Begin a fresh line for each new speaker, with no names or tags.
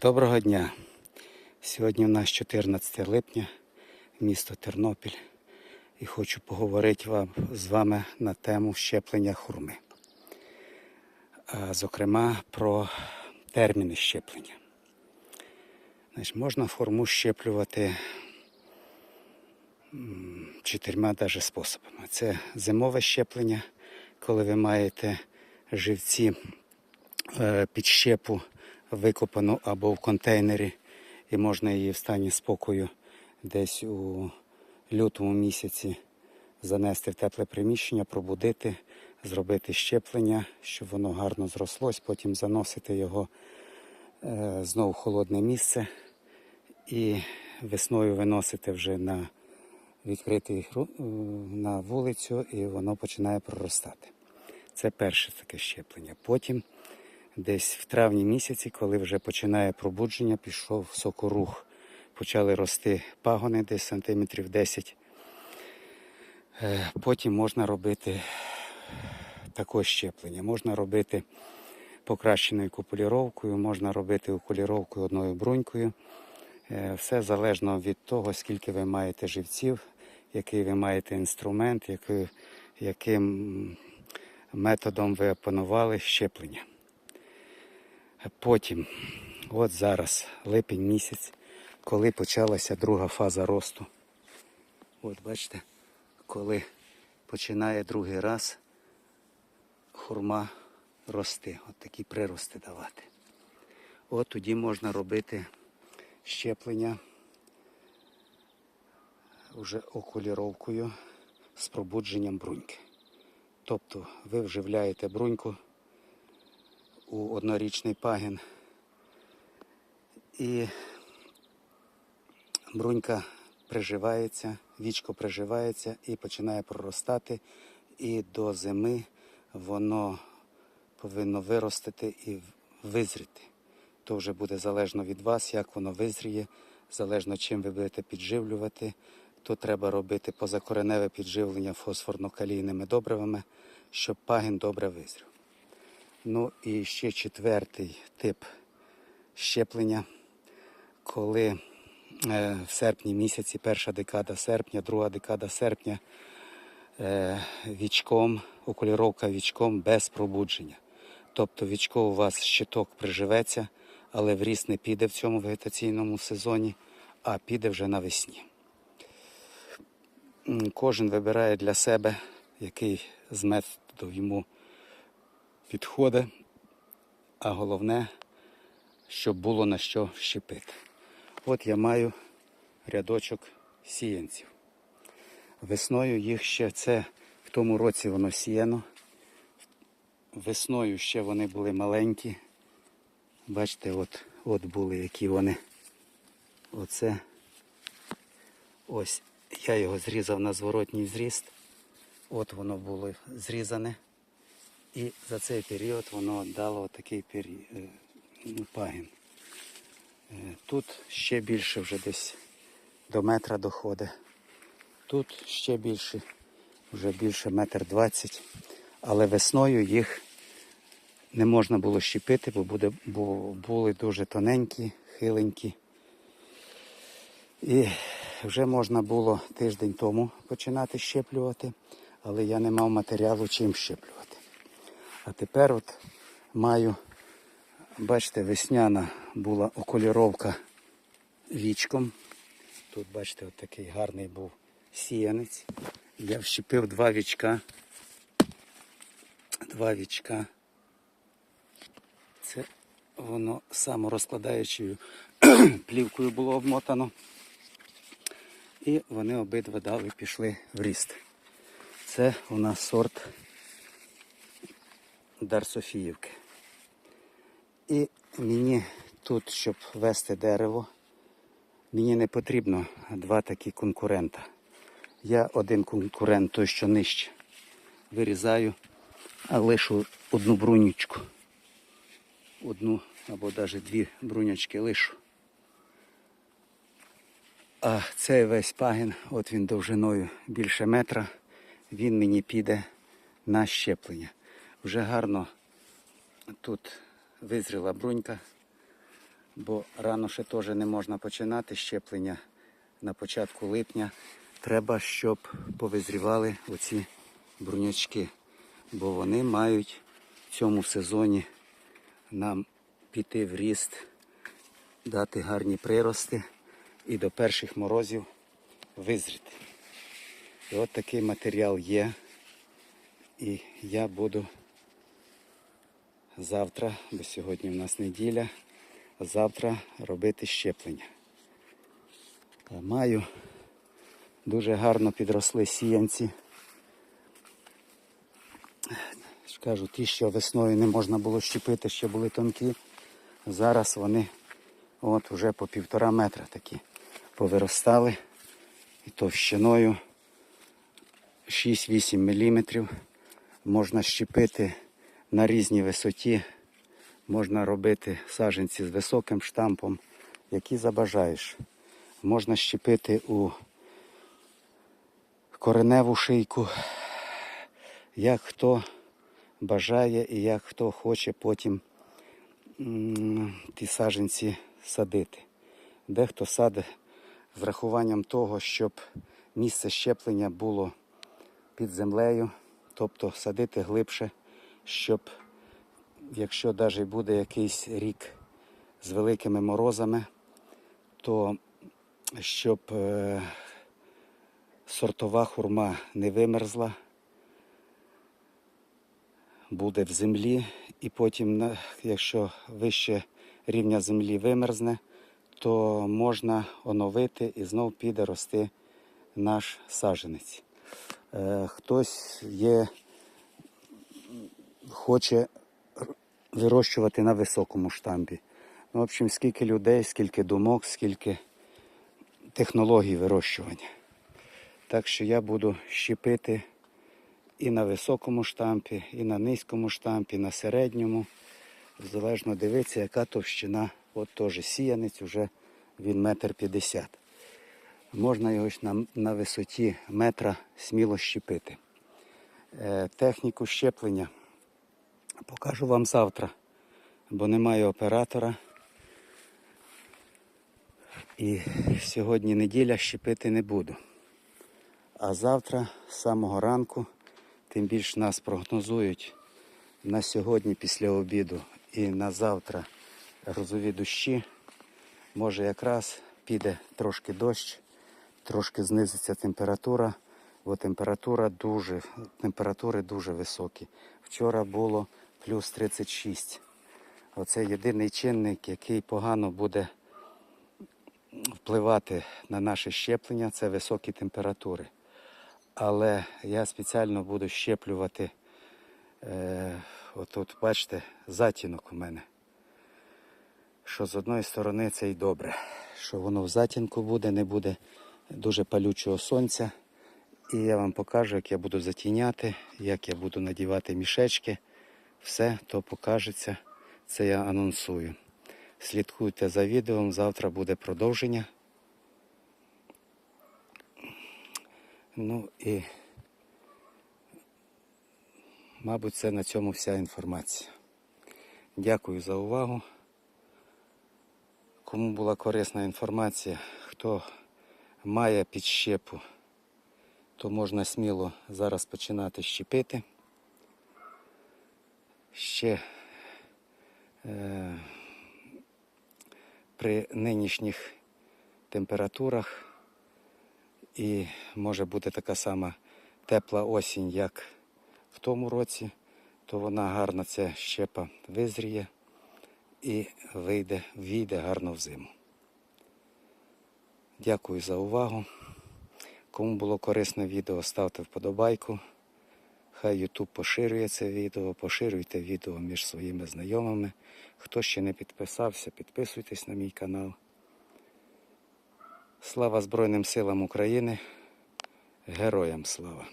Доброго дня! Сьогодні у нас 14 липня, місто Тернопіль, і хочу поговорити вам, з вами на тему щеплення хурми. А, Зокрема, про терміни щеплення. Значить, можна хурму щеплювати чотирма даже способами. Це зимове щеплення, коли ви маєте живці е, під щепу викопану або в контейнері, і можна її в стані спокою десь у лютому місяці занести в тепле приміщення, пробудити, зробити щеплення, щоб воно гарно зрослось, потім заносити його е, знову в холодне місце і весною виносити вже на відкритий е, на вулицю, і воно починає проростати. Це перше таке щеплення. Потім десь в травні місяці, коли вже починає пробудження, пішов сокорух. Почали рости пагони десь сантиметрів 10. Е, Потім можна робити також щеплення. Можна робити покращеною купуліровкою, можна робити окуліровкою одною брунькою. Е, Все залежно від того, скільки ви маєте живців, який ви маєте інструмент, який, яким методом ви опанували щеплення. Потім, от зараз, липень місяць, коли почалася друга фаза росту. От бачите, коли починає другий раз хурма рости, от такі прирости давати. От тоді можна робити щеплення вже окуліровкою з пробудженням бруньки. Тобто ви вживляєте бруньку у однорічний пагін. І брунька приживається, вічко приживається і починає проростати. І до зими воно повинно виростити і визріти. То вже буде залежно від вас, як воно визріє, залежно чим ви будете підживлювати. То треба робити позакореневе підживлення фосфорно-калійними добривами, щоб пагін добре визрів. Ну і ще четвертий тип щеплення, коли е, в серпні місяці, перша декада серпня, друга декада серпня, е, вічком, окуліровка вічком без пробудження. Тобто вічко у вас щиток приживеться, але в ріст не піде в цьому вегетаційному сезоні, а піде вже навесні. Кожен вибирає для себе, який з методів йому підходить, а головне, щоб було на що щепити. От я маю рядочок сіянців. Весною їх ще це в тому році воно сіяно. Весною ще вони були маленькі. Бачите, от, от були які вони. Оце ось я його зрізав на зворотній зріст. От воно було зрізане. І за цей період воно дало такий е, ну, пагін. Е, Тут ще більше вже десь до метра доходить. Тут ще більше, вже більше метр двадцять. Але весною їх не можна було щепити, бо, буде, бо були дуже тоненькі, хиленькі. І вже можна було тиждень тому починати щеплювати, але я не мав матеріалу чим щеплювати. А тепер от маю, бачите, весняна була окуліровка вічком. Тут, бачите, от такий гарний був сіянець. Я вщепив два вічка. Два вічка. Це воно саморозкладаючою плівкою було обмотано. І вони обидва дали пішли в ріст. Це у нас сорт Дар Софіївки. І мені тут, щоб вести дерево, мені не потрібно два такі конкурента. Я один конкурент, той, що нижче, вирізаю, а лишу одну брунючку. Одну або навіть дві брунячки лишу. А цей весь пагін, от він довжиною більше метра, він мені піде на щеплення. Вже гарно тут визріла брунька, бо рано ще теж не можна починати щеплення на початку липня. Треба, щоб повизрівали оці брунячки, бо вони мають в цьому сезоні нам піти в ріст, дати гарні прирости і до перших морозів визріти. І от такий матеріал є. І я буду завтра, бо сьогодні в нас неділя, завтра робити щеплення. Е, Маю дуже гарно підросли сіянці. Кажу, ті, що весною не можна було щепити, ще були тонкі. Зараз вони от вже по півтора метра такі повиростали і товщиною 6-8 мм. Можна щепити на різній висоті. Можна робити саджанці з високим штампом, які забажаєш. Можна щепити у кореневу шийку, як хто бажає і як хто хоче потім ті саджанці садити. Дехто садить з рахуванням того, щоб місце щеплення було під землею, тобто садити глибше, щоб якщо навіть буде якийсь рік з великими морозами, то щоб е, сортова хурма не вимерзла, буде в землі, і потім, якщо вище рівня землі вимерзне, то можна оновити і знов піде рости наш саджанець. Е, Хтось є, хоче вирощувати на високому штампі. Ну, в общем, скільки людей, скільки думок, скільки технологій вирощування. Так що я буду щепити і на високому штампі, і на низькому штампі, і на середньому. Залежно дивитися, яка товщина. От теж сіянець вже він метр п'ятдесят. Можна його на, на висоті метра сміло щепити. Е, техніку щеплення покажу вам завтра, бо немає оператора. І сьогодні неділя щепити не буду. А завтра з самого ранку, тим більше нас прогнозують на сьогодні після обіду і на завтра грозові дощі. Може якраз піде трошки дощ, трошки знизиться температура, бо температура дуже, температури дуже високі. Вчора було плюс 36. Оце єдиний чинник, який погано буде впливати на наше щеплення, це високі температури. Але я спеціально буду щеплювати, е, отут, бачите, затінок у мене. Що з одної сторони це й добре, що воно в затінку буде, не буде дуже палючого сонця. І я вам покажу, як я буду затіняти, як я буду надівати мішечки. Все то покажеться, це я анонсую. Слідкуйте за відео, завтра буде продовження. Ну і, мабуть, це на цьому вся інформація. Дякую за увагу. Кому була корисна інформація, хто має підщепу, то можна сміло зараз починати щепити. Ще е, при нинішніх температурах і може бути така сама тепла осінь, як в тому році, то вона гарна ця щепа визріє і вийде, війде гарно в зиму. Дякую за увагу. Кому було корисне відео, ставте вподобайку. Хай YouTube поширює це відео, поширюйте відео між своїми знайомими. Хто ще не підписався, підписуйтесь на мій канал. Слава Збройним силам України. Героям слава!